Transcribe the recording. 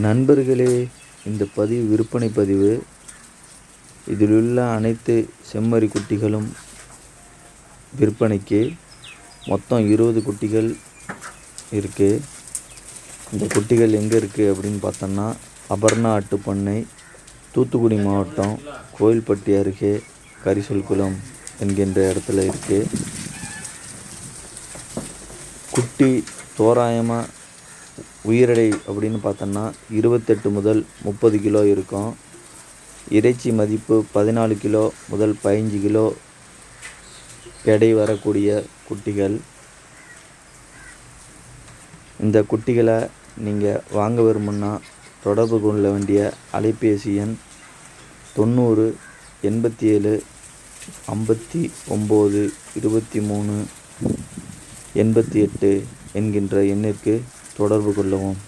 நண்பர்களே இந்த பதிவு விற்பனை பதிவு. இதிலுள்ள அனைத்து செம்மறி குட்டிகளும் விற்பனைக்கு மொத்தம் இருபது குட்டிகள் இருக்குது இந்த குட்டிகள் எங்கே இருக்குது அப்படின்னு பார்த்தோன்னா அபர்ணா அட்டுப்பண்ணை தூத்துக்குடி மாவட்டம் கோயில்பட்டி அருகே கரிசல்குளம் என்கின்ற இடத்துல இருக்குது குட்டி தோராயமாக உயிரடை அப்படின்னு பார்த்தோன்னா இருபத்தெட்டு முதல் முப்பது கிலோ இருக்கும். இறைச்சி மதிப்பு பதினாலு கிலோ முதல் பதினஞ்சு கிலோ எடை வரக்கூடிய குட்டிகள். இந்த குட்டிகளை நீங்கள் வாங்க விரும்புன்னா தொடர்பு கொள்ள வேண்டிய அலைபேசி எண் தொண்ணூறு எண்பத்தி ஏழு ஐம்பத்தி ஒம்பது இருபத்தி மூணு எண்பத்தி எட்டு என்கின்ற எண்ணிற்கு தொடர்பு கொள்ளவும்.